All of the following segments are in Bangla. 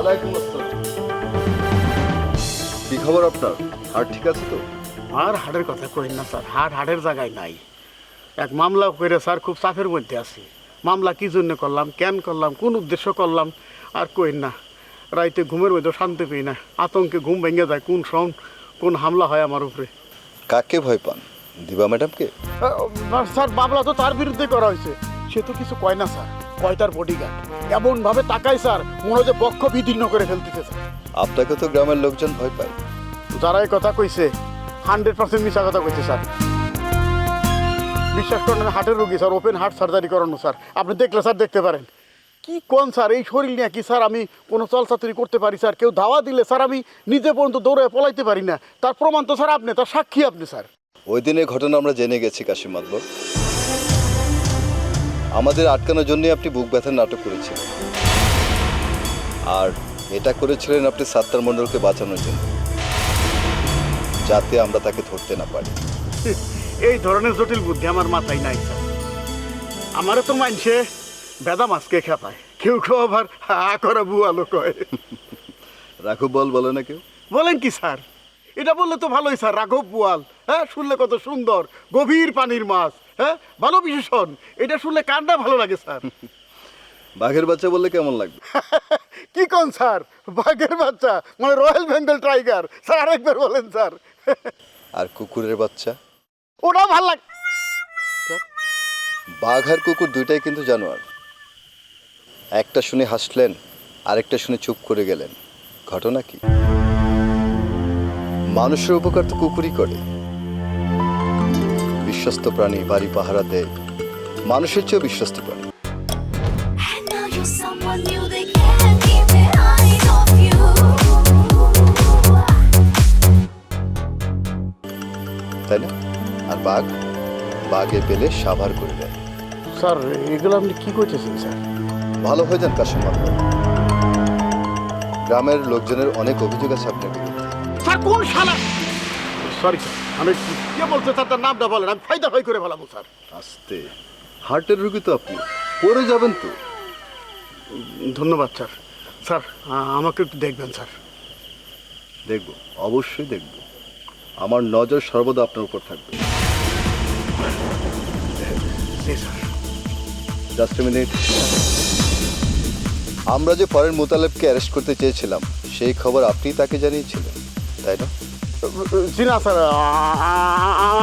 ওয়ালাইকুম আসসালাম। কি খবর আপনার? হার্ট ঠিক আছে তো? আর হাড়ের কথা কই না স্যার। হাড় হাড়ের জায়গায় নাই। এক মামলা করে স্যার খুব চাপের মধ্যে আছি। মামলা কি জন্য করলাম কেন করলাম কোন উদ্দেশ্য করলাম আর কই না। রাইতে ঘুমের মধ্যে শান্তি পেই না। আতঙ্কে ঘুম ভেঙে যায় কোন সন কোন হামলা হয় আমার উপরে। কাকে ভয় পান? দিবা ম্যাডামকে? স্যার মামলা তো তার বিরুদ্ধে করা হয়েছে। সে তো কিছু কয় না স্যার। কয় তার বডিগার্ড এমন ভাবে তাকাই স্যার মনে যে পক্ষ বিদীর্ণ করে ফেলতেছে স্যার। আপনাকে তো গ্রামের লোকজন ভয় পায়। যারা এই কথা কইছে হান্ড্রেড পার্সেন্ট মিশা কথা কইছে স্যার। বিশ্বাস করেন হার্টের রোগী স্যার ওপেন হার্ট সার্জারি করানো স্যার। আপনি দেখলে স্যার দেখতে পারেন। কি কোন স্যার এই শরীর নিয়ে কি স্যার আমি কোনো চলচাতুরি করতে পারি স্যার? কেউ ধাওয়া দিলে স্যার আমি নিজে পর্যন্ত দৌড়ে পলাইতে পারি না। তার প্রমাণ তো স্যার আপনি তার সাক্ষী আপনি স্যার। ওই দিনের ঘটনা আমরা জেনে গেছি কাশিম মাতবর। আমাদের আটকানোর জন্যই আপনি বুক ব্যথার নাটক করেছিলেন। আর এটা করেছিলেন আপনি সাত্তার মণ্ডলকে বাঁচানোর জন্য। যাতে আমরা তাকে ধরতে না পারি। এই ধরনের জটিল বুদ্ধি আমার মাথায় নাই স্যার। আমারও তো মানছে বেদা মাছকে খেপায়। কেউ কেউ আবার হা করে বুয়ালো কয় রাঘব বল বলে না কেউ? বলেন কি স্যার? এটা বললে তো ভালোই স্যার। রাঘব পুয়াল হ্যাঁ? শুনলে কত সুন্দর গভীর পানির মাছ। হ্যাঁ? ভালো বিশেষণ এটা শুনলে কান্না ভালো লাগে স্যার। বাঘের বাচ্চা বললে কেমন লাগবে? কি কোন স্যার? বাঘের বাচ্চা মানে রয়্যাল বেঙ্গল টাইগার। স্যার আরেকবার বলেন স্যার। আর কুকুরের বাচ্চা? ওটা ভালো লাগে বাঘ আর কুকুর দুইটাই কিন্তু জানোয়ার। একটা শুনে হাসলেন আরেকটা শুনে চুপ করে গেলেন। ঘটনা কি? মানুষের উপকার তো কুকুরই করে। বিশ্বস্ত প্রাণী বাড়ি পাহারা দেয়। মানুষের চেয়েও বিশ্বস্ত প্রাণী. তাই না? আর বাঘ বাঘে পেলে সাভার করে দেয়। স্যার এগুলো আপনি কি করতেছেন স্যার? ভালো হয়ে যান কাশিম। গ্রামের লোকজনের অনেক অভিযোগ আছে আপনার বিরুদ্ধে স্যার কোন শালা? সরি স্যার আমি কে বলছে স্যার? তার নামটা বলেন আমি ফায়দা ফাই করে ফেলাবো স্যার। আস্তে। হার্টের রুগী তো আপনি। পড়ে যাবেন তো। ধন্যবাদ স্যার। স্যার আমাকে একটু দেখবেন স্যার। দেখব অবশ্যই দেখব। আমার নজর সর্বদা আপনার উপর থাকবে। জাস্ট মিনিট আমরা যে ফরেন মোতালেবকে অ্যারেস্ট করতে চেয়েছিলাম সেই খবর আপনি তাকে জানিয়েছিলেন তাই না? জি না স্যার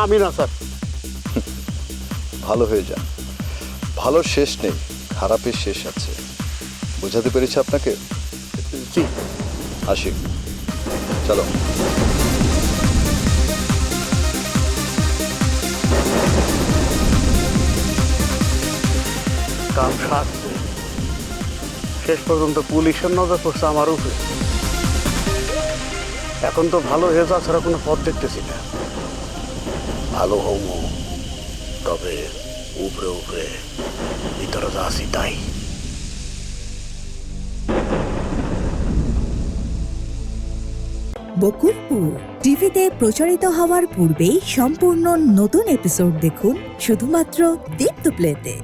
আমি না স্যার। ভালো হয়ে যান। ভালো শেষ নেই খারাপের শেষ আছে। বোঝাতে পেরেছি আপনাকে? জি। আসি। চলো। কাম সারছে। শেষ পর্যন্ত পুলিশের নজর পড়ছে আমার উপরে। এখন তো ভালো হয়ে যাওয়া ছাড়া কোনো পথ দেখতেছি না। ভালো হব তবে উপরে উপরে ভিতরে যা আছি তাই। বকুলপুর টিভিতে প্রচারিত হওয়ার পূর্বেই সম্পূর্ণ নতুন এপিসোড দেখুন শুধুমাত্র দীপ্ত প্লেতে